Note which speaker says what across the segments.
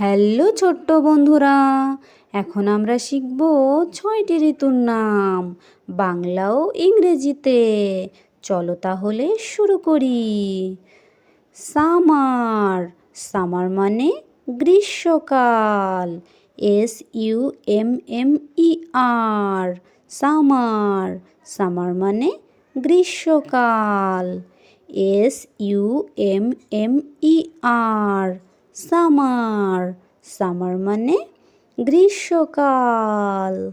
Speaker 1: Hello ছোট্ট বন্ধুরা, এখন আমরা শিখব ছয়টি ঋতুর নাম, বাংলা ও ইংরেজিতে। চলো তাহলে শুরু করি। সামার সামার মানে গ্রীষ্মকাল, S U M M E R. Summer summer মানে গ্রীষ্মকাল, S U M M E R. Summer. Summer মানে গ্রীষ্মকাল।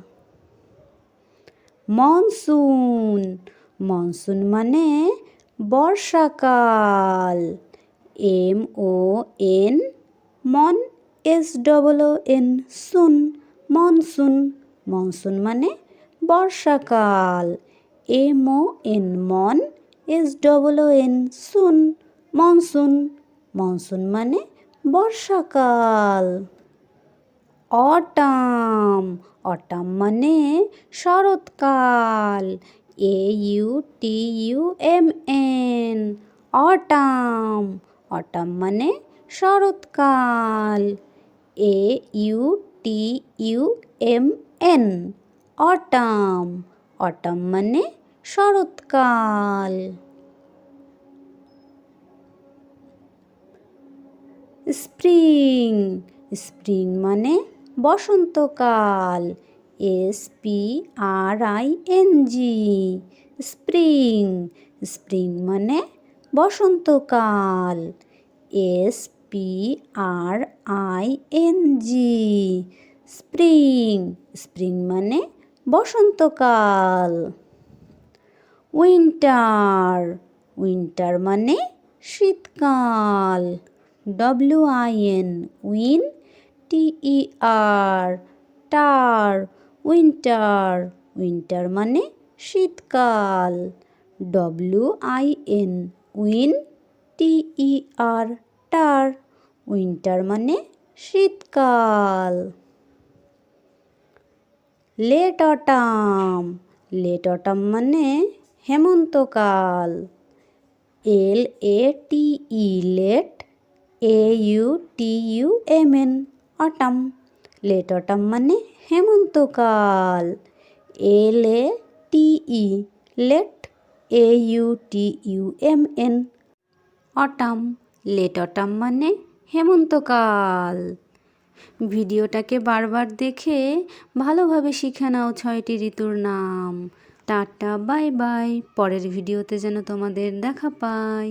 Speaker 1: মনসুন। মনসুন মানে বর্ষাকাল। M O N, mon, S double N, soon, monsoon. Monsoon মানে বর্ষাকাল। M O N, mon, S double N, soon, monsoon. Monsoon মানে বর্ষাকাল। অটাম। অটাম মানে শরৎকাল। A U T U M N. Autumn. Autumn মানে শরৎকাল। A U T U M N. Autumn. Autumn মানে শরৎকাল। স্প্রিং। স্প্রিং মানে বসন্তকাল। S P R I N G. Spring. Spring মানে বসন্তকাল। S P R I N G. Spring. Spring মানে বসন্তকাল। উইন্টার। উইন্টার মানে শীতকাল। W I N win T E R ter winter winter মানে শীতকাল W I N win T E R ter winter মানে শীতকাল। লেট অটাম লেট অটাম মানে হেমন্তকাল L A T E late A U T U M N autumn late autumn মানে হেমন্তকাল। L A T E late A U T U M N autumn late autumn মানে হেমন্তকাল। ভিডিওটাকে বারবার দেখে ভালোভাবে শিখে নাও ছয়টি ঋতুর নাম। টাটা, বাই বাই। পরের ভিডিওতে যেন তোমাদের দেখা পাই।